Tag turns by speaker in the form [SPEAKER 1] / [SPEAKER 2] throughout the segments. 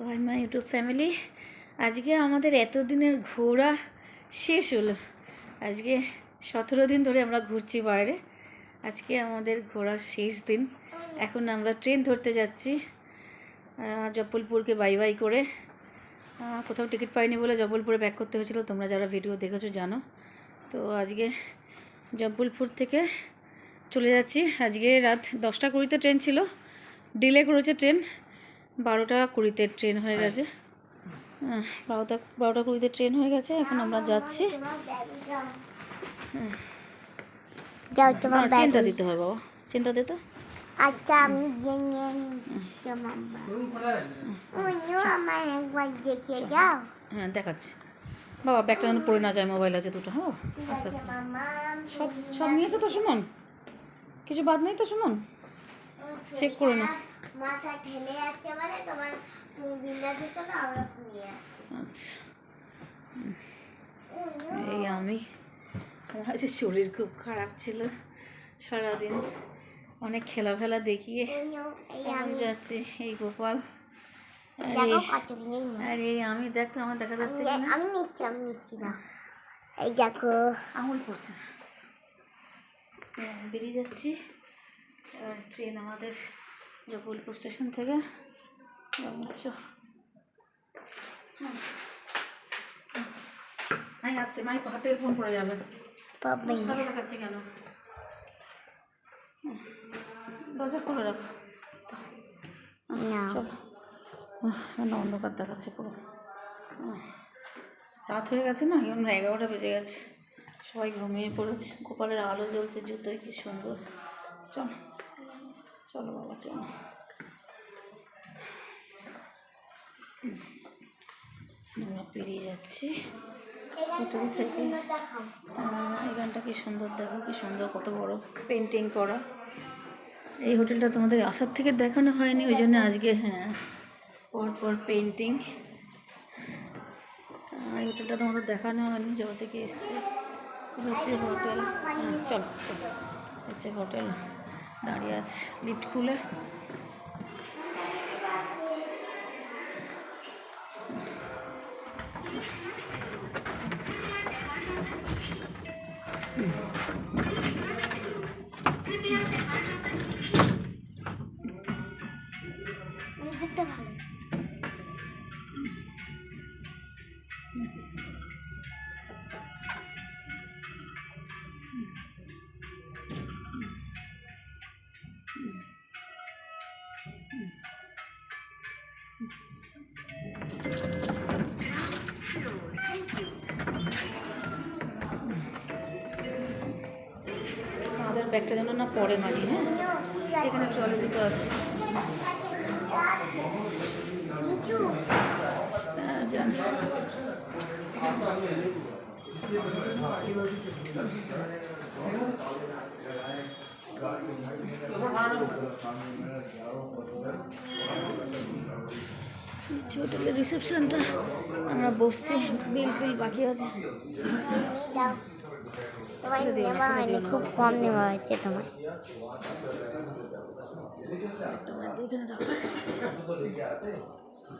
[SPEAKER 1] তো hi my YouTube family আজকে আমাদের এতদিনের ঘোরা শেষ হলো। আজকে সতেরো দিন ধরে আমরা ঘুরছি বাইরে। আজকে আমাদের ঘোরার শেষ দিন। এখন আমরা ট্রেন ধরতে যাচ্ছি জব্বলপুরকে বাই বাই করে। কোথাও টিকিট পাইনি বলে জব্বলপুরে ব্যাক করতে হয়েছিল। তোমরা যারা ভিডিও দেখেছ জানো। তো আজকে জব্বলপুর থেকে চলে যাচ্ছি। আজকে রাত দশটা কুড়িতে ট্রেন ছিল। ডিলে করেছে ট্রেন। বারোটা কুড়িতে ট্রেন হয়ে গেছে। আহ, বারোটা বারোটা কুড়িতে ট্রেন হয়ে গেছে এখন আমরা যাচ্ছি। চেনটা দিতে হবে বাবা। চেনটা দে তো।
[SPEAKER 2] আচ্ছা আমি
[SPEAKER 1] হ্যাঁ দেখাচ্ছি। বাবা ব্যাগটা যেন পড়ে না যায় মোবাইল আছে দুটো হ্যাঁ আস্তে আস্তে। সব সব নিয়েছো তো সুমন? কিছু বাদ নেই তো সুমন? চেক করে না
[SPEAKER 2] মাথা ঠেলে যাচ্ছে মানে তোমার তুমি বিনা দিত না আমরা শুনিয়ে
[SPEAKER 1] আচ্ছা। এই আমি। আমার আজকে শরীর খুব খারাপ ছিল সারাদিন। অনেক খেলা ফেলা দেখিয়ে যাচ্ছি এই গোপাল। আর
[SPEAKER 2] দেখো
[SPEAKER 1] এই- আমি দেখতো আমার দেখা যাচ্ছে না
[SPEAKER 2] আমি নিচ্ছি আমি নিচ্ছি না এই দেখো।
[SPEAKER 1] আঙুল পড়ছে বেরিয়ে যাচ্ছি। এবার ট্রেন আমাদের জবলপুর স্টেশন থেকে নাই আসতে মাই হাতের ফোন পড়ে যাবে। সারা দেখাচ্ছে কেন? দরজা খুলে রাখো। চলো। অন্ধকার দেখাচ্ছে পুরো। রাত হয়ে গেছে না? এখন এগারোটা বেজে গেছে। সবাই ঘুমিয়ে পড়েছে। গোপালের আলো জ্বলছে জুতোয় কি সুন্দর। চলো। চলো বাবা চলো। আমরা পেরিয়ে যাচ্ছি। হোটেল থেকে। এই গানটা কি সুন্দর দেখো কি সুন্দর কত বড় পেন্টিং করা। এই হোটেলটা তোমাদের আসার থেকে দেখানো হয়নি ওই জন্য আজকে হ্যাঁ পর পর পেন্টিং এই হোটেলটা তোমাদের দেখানো হয়নি যবে থেকে এসছে। হচ্ছে হোটেল। হ্যাঁ, চলো চলো। হচ্ছে হোটেল। দাঁড়িয়ে আছে লিফ্ট খুলে।
[SPEAKER 2] মিউজিকটা
[SPEAKER 1] ব্যাগটা যেন না পরে মারি হ্যাঁ? এখানে জলে দুটো আছে।
[SPEAKER 2] নিচু
[SPEAKER 1] হ্যাঁ হোটেলের রিসেপশনটা আমরা বসছি বিল ফিল বাকি আছে।
[SPEAKER 2] তোমায় নেওয়া হয়নি খুব কম নেওয়া হয়েছে
[SPEAKER 1] রাখো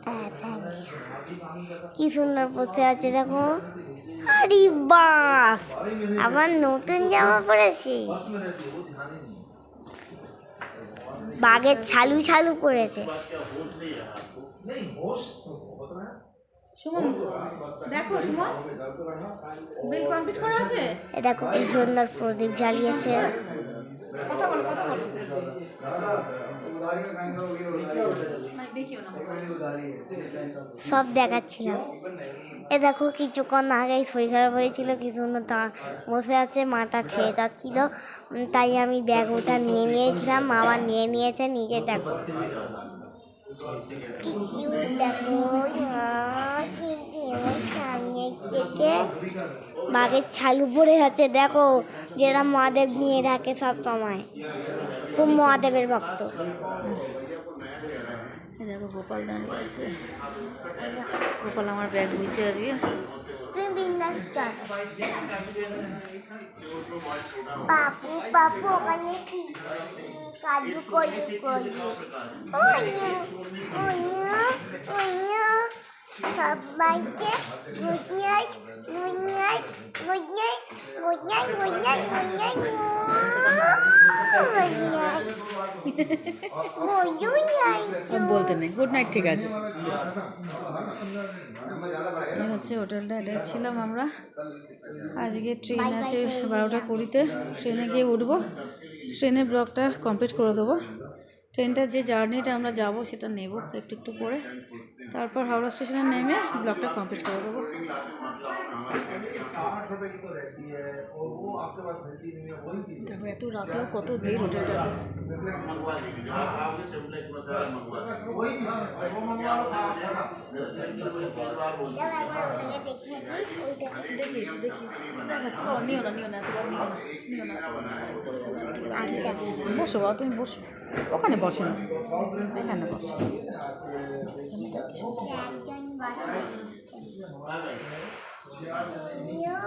[SPEAKER 2] হ্যাঁ কি সুন্দর বসে আছে দেখো। আরে বাস! আবার নতুন জামা পরেছি। বাঘের ছালু ছালু পড়েছে
[SPEAKER 1] সুমন দেখো সুমন বিল কমপ্লিট করা আছে?
[SPEAKER 2] এ দেখো কি সুন্দর প্রদীপ জ্বালিয়েছে।
[SPEAKER 1] কথা বলো কথা বলো।
[SPEAKER 2] সব দেখাচ্ছিলাম এ দেখো কিছুক্ষণ আগেই শরীর খারাপ হয়েছিল কি সুন্দর তা বসে আছে মাথা ঠেয়ে যাচ্ছিল। তাই আমি ব্যাগ ওটা নিয়ে নিয়েছিলাম আবার নিয়ে নিয়েছে নিজে দেখো। কি দেখো আহ, কি cute সামনে থেকে বাঘের ছালু পড়ে আছে দেখো যেটা মহাদেব নিয়ে রাখে সব সময় খুব মহাদেবের ভক্ত
[SPEAKER 1] দেখো গোপাল দাঁড়িয়ে আছে। গোপাল আমার ব্যাগ নিচে আজকে
[SPEAKER 2] বাপু বাপু ওখানে কাজু করি সবাইকে good night good night good night good night good night good night
[SPEAKER 1] বলতে নেই গুড নাইট ঠিক আছে এই হচ্ছে হোটেলটা এটা ছিলাম আমরা আজকে ট্রেন আছে বারোটা কুড়িতে ট্রেনে গিয়ে উঠবো ট্রেনের ব্লগটা কমপ্লিট করে দেবো ট্রেনটার যে জার্নিটা আমরা যাব সেটা নেব একটু একটু করে তারপর হাওড়া স্টেশনে নেমে ব্লগটা কমপ্লিট করে দেবো। দেখো, এত রাতেও কত ভিড় হোটেলটাতে। দেখিয়েছি দেখিয়েছি দেখাচ্ছি বসো তুমি বসো। ওখানে বসো না, এখানে বসো। đàn tranh và nhớ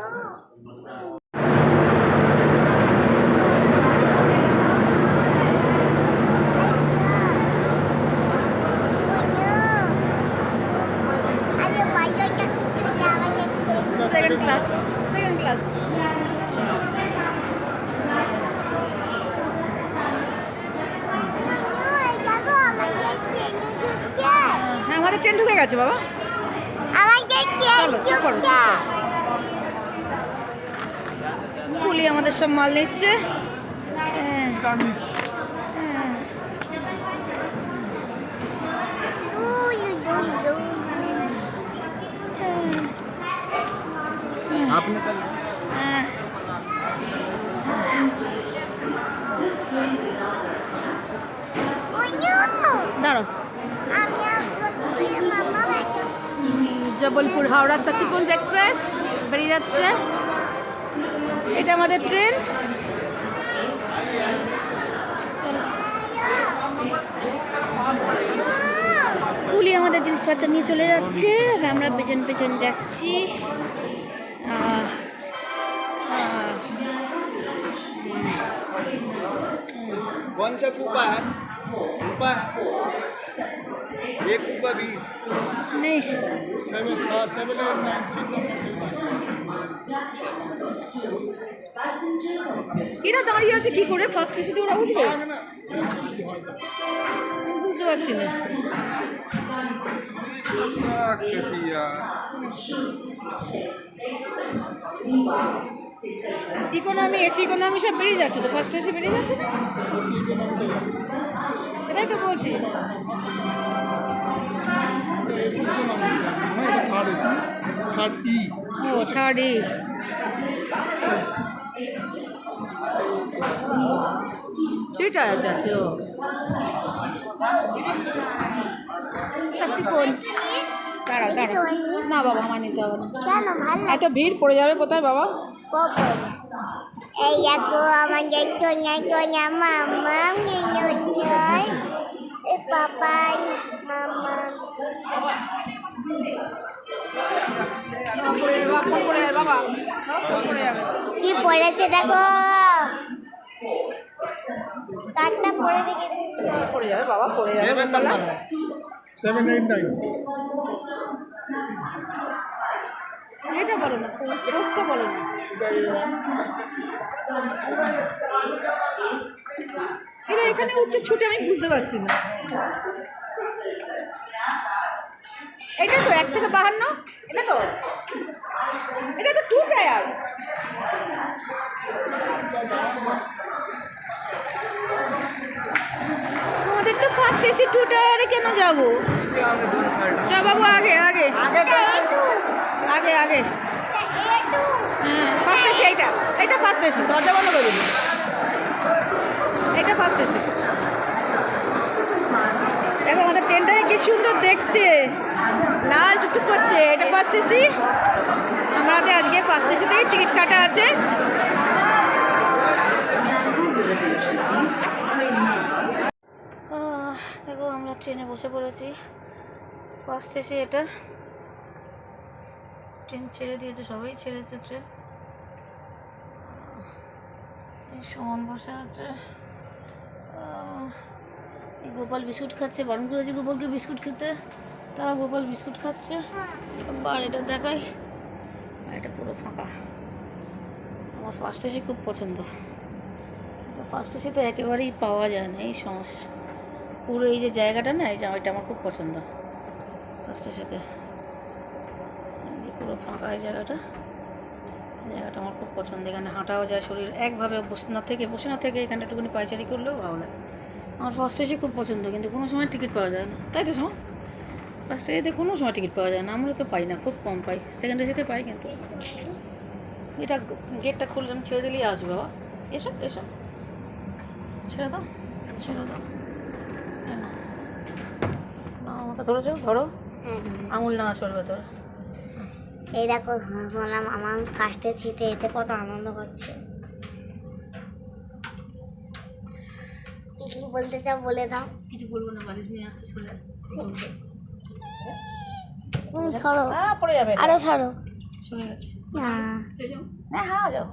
[SPEAKER 1] চলো চুপ করো কুলি আমাদের সব মাল নিচ্ছে। হ্যাঁ, জবলপুর হাওড়া শক্তিপুঞ্জ এক্সপ্রেস বেরিয়ে যাচ্ছে এটা আমাদের ট্রেন কুলি আমাদের জিনিসপত্র নিয়ে চলে যাচ্ছে আর আমরা পেছন পেছন যাচ্ছি আহ, আহ,
[SPEAKER 3] कौन सा कूपा है कूपा है एक भी।
[SPEAKER 4] नहीं। सेवन सात सेवन एट नाइन
[SPEAKER 1] এরা দাঁড়িয়ে আছে কি করে? ফার্স্ট এসিতে ওরা উঠবে? বুঝতে পারছি না। ইকোনমি এসি ইকোনমি সব বেরিয়ে যাচ্ছে তো? ফার্স্ট এসি বেরিয়ে যাচ্ছে না? সেটাই তো বলছি।
[SPEAKER 4] Third AC third E
[SPEAKER 1] O third E সেটা যাচ্ছে ও দাঁড়াও দাঁড়াও না বাবা আমার নিতে হবে না এত ভিড় পড়ে যাবে কোথায় বাবা
[SPEAKER 2] এই দেখো আমাদের টোনা টোনা মামা নিয়ে এ বাবাই মামা কি পড়েছে দেখো? কাটটা পড়ে দেখে।
[SPEAKER 1] পড়ে যাবে বাবা পড়ে যাবে এরা এখানে উঠছে ছুটে আমি বুঝতে পারছি না। এটা তো এক থেকে বাহান্ন? এটা তো? এটা তো টু টায়ার আমাদের তো ফার্স্ট এসি টু টায়ারে কেন যাব? যা বাবু আগে। আগে আগে আগে। হ্যাঁ ফার্স্ট এসি এইটা। এইটা ফার্স্ট এসি দরজা বন্ধ করে দিবি। এটা ফার্স্ট এসি। দেখো, আমাদের ট্রেনটা কি সুন্দর দেখতে। লাল টুকটুক করছে, এটা ফার্স্ট এসি আমাদের আজকে ফার্স্ট এসিতেই টিকিট কাটা আছে। দেখো, আমরা ট্রেনে বসে পড়েছি। ফার্স্ট এসে এটা। ট্রেন ছেড়ে দিয়েছে, সবাই ছেড়েছে ট্রেন। সমান বসে আছে। গোপাল বিস্কুট খাচ্ছে বারণ করেছি গোপালকে বিস্কুট খেতে। তা গোপাল বিস্কুট খাচ্ছে। বাড়িটা দেখাই। বাড়িটা পুরো ফাঁকা। আমার ফার্স্ট এসি খুব পছন্দ। তো ফার্স্ট এসি তো একেবারেই পাওয়া যায় না, এই সমস্যা পুরো এই যে জায়গাটা না, এই জায়গাটা আমার খুব পছন্দ। ফার্স্ট এসিতে পুরো ফাঁকা এই জায়গাটা। জায়গাটা আমার খুব পছন্দ। এখানে হাঁটাও যায় শরীর। একভাবে বসে না থেকে, বসে না থেকে এখানটা একটুখানি পায়চারি করলেও ভালো লাগে। আমার ফার্স্ট এসে খুব পছন্দ কিন্তু কোনো সময় টিকিট পাওয়া যায় না। তাই তো সময় ফার্স্ট এসিতে কোনো সময় টিকিট পাওয়া যায় না আমরা তো পাই না খুব কম পাই। সেকেন্ড এসিতে পাই কিন্তু। এটা গেটটা খুললে আমি ছেড়ে দিলেই আসবে বাবা। এসো এসো। ছেড়ে দাও ছেড়ে দাও। আমাকে ধরেছো ধরো আঙুল না সরবে তোর।
[SPEAKER 2] এই দেখো আমার ফার্স্টে সিটে এতে কত আনন্দ করছে যেটুকু বলতে চাও বলে দাও।
[SPEAKER 1] কিছু বলব না বালিশ নিয়ে আসতে চলে
[SPEAKER 2] ছাড়ো।
[SPEAKER 1] পড়ে যাবে
[SPEAKER 2] আরও ছাড়ো।
[SPEAKER 1] শুনে গেছি হ্যাঁ হ্যাঁ যাও।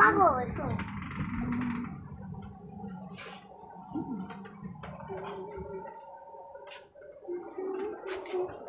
[SPEAKER 2] মাগো এসো। Thank you.